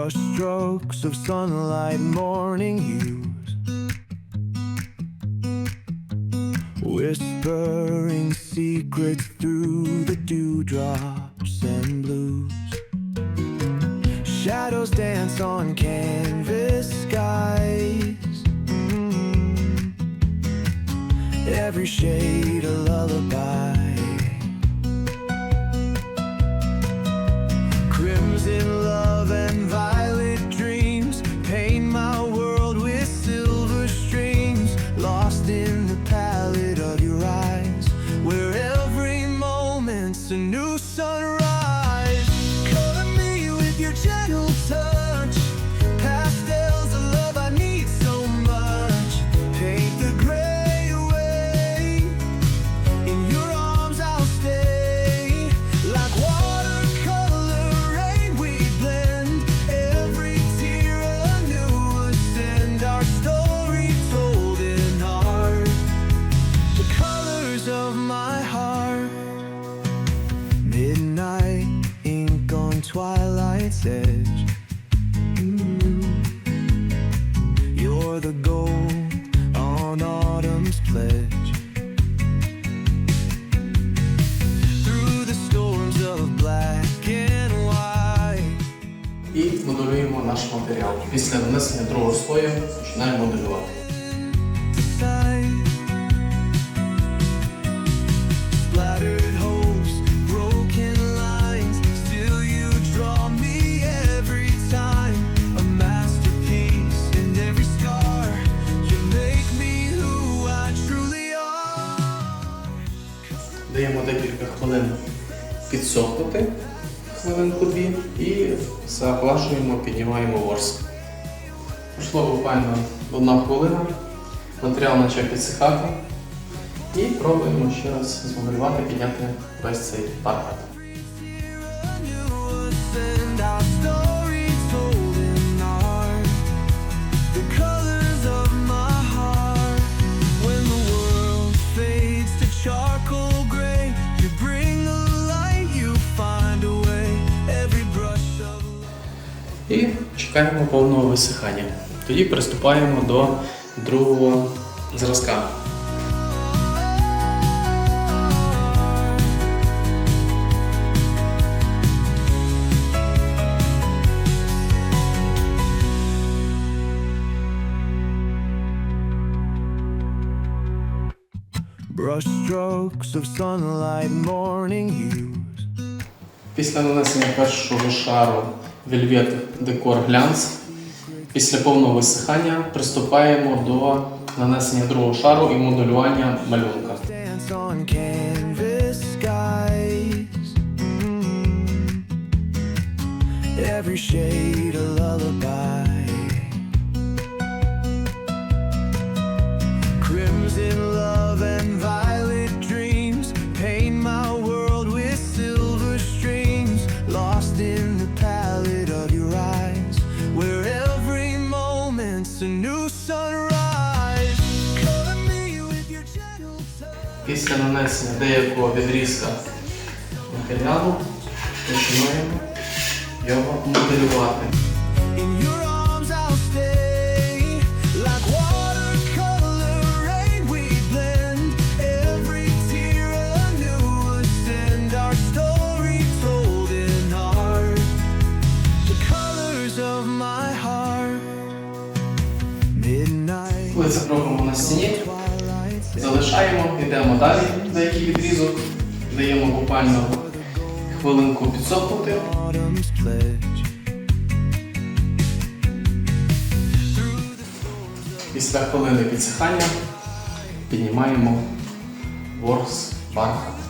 Brush strokes of sunlight, morning hues. Whispering secrets through the dewdrops and blues. Shadows dance on canvas skies. Mm. Every shade a lullaby. twilight's edge Mm. You're the gold on autumn's pledge through the storms of black and white. І моделюємо наш матеріал. Після нанесення другого слою починаємо моделювати. Даємо декілька хвилин підсохнути, хвилинку дві, і заглажуємо, піднімаємо ворс. Пройшло буквально одна хвилина, матеріал почав підсихати. І пробуємо ще раз змоделювати, підняти весь цей паркет. Чекаємо повного висихання. Тоді приступаємо до другого зразка. of sunlight, morning hues. Після нанесення першого шару Velvet декор глянц. після повного висихання приступаємо до нанесення другого шару і моделювання малюнка. Every shade a lullaby. Після нанесення деякого відрізка матеріалу починаємо його моделювати. Коли це робимо на стіні, залишаємо, йдемо далі, деякий відрізок, даємо буквально хвилинку підсохнути. Після хвилини підсихання піднімаємо ворс бархат.